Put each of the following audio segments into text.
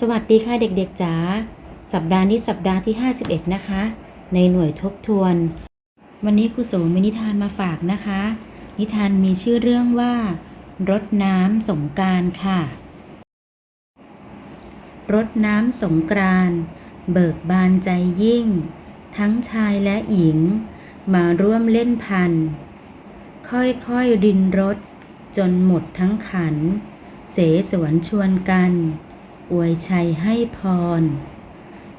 สวัสดีค่ะเด็กๆจ๋า สัปดาห์นี้สัปดาห์ที่ 51 นะคะ ในหน่วยทบทวน วันนี้ครูโสมีนิทานมาฝากนะคะ นิทานมีชื่อเรื่องว่า รดน้ำสงการค่ะ รดน้ำสงกรานเบิกบานใจยิ่ง ทั้งชายและหญิง มาร่วมเล่นพัน ค่อยๆรินรถ จนหมดทั้งขัน เสสวนชวนกัน อวยชัยให้พร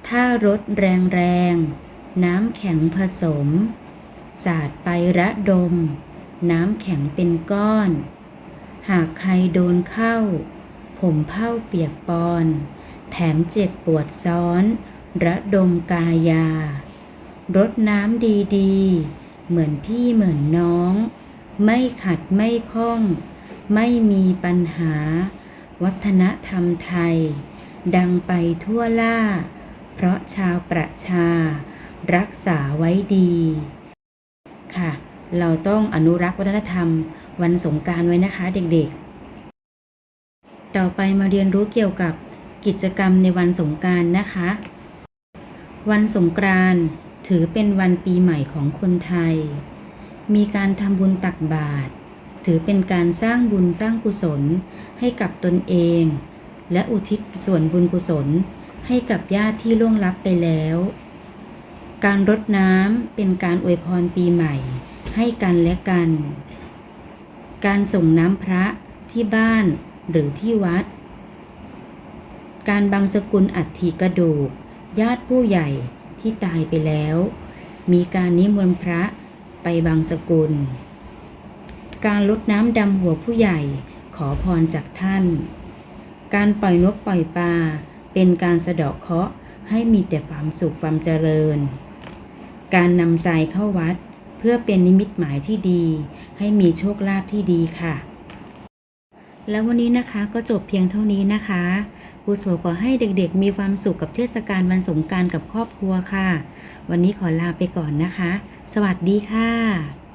ถ้ารถแรงแรง น้ำแข็งผสม สาดไประดม น้ำแข็งเป็นก้อน หากใครโดนเข้า ผมเผ้าเปียกปอน แถมเจ็บปวดซ้อน ระดมกายา รดน้ำดีๆ เหมือนพี่เหมือนน้อง ไม่ขัดไม่ข้อง ไม่มีปัญหา วัฒนธรรมไทย ดังไปทั่วล่า เพราะชาวประชา รักษาไว้ดี ค่ะ เราต้องอนุรักษ์วัฒนธรรม วันสงการไว้นะคะเด็กๆ ต่อไปมาเรียนรู้เกี่ยวกับกิจกรรมในวันสงการนะคะ วันสงกรานถือเป็นวันปีใหม่ของคนไทย มีการทำบุญตักบาตร ถือเป็นการสร้างบุญสร้างกุศลให้กับตนเอง และอุทิศส่วนบุญกุศลให้กับญาติที่ล่วงลับไปแล้ว การรดน้ำเป็นการอวยพรปีใหม่ ให้กันและกัน การส่งน้ำพระที่บ้านหรือที่วัด การบังสกุลอัฐิกระดูก ญาติผู้ใหญ่ที่ตายไปแล้ว มีการนิมนต์พระไปบังสกุล การลดน้ำดำหัวผู้ใหญ่ ขอพรจากท่าน การปล่อยนกปล่อยปลาเป็นการสะเดาะเคราะห์ให้มีแต่ความสุขความเจริญ การนำใจเข้าวัดเพื่อเป็นนิมิตหมายที่ดี ให้มีโชคลาภที่ดีค่ะ แล้ววันนี้นะคะก็จบเพียงเท่านี้นะคะครูโสขอให้เด็กๆ มีความสุขกับเทศกาลวันสงการกับครอบครัวค่ะ วันนี้ขอลาไปก่อนนะคะ สวัสดีค่ะ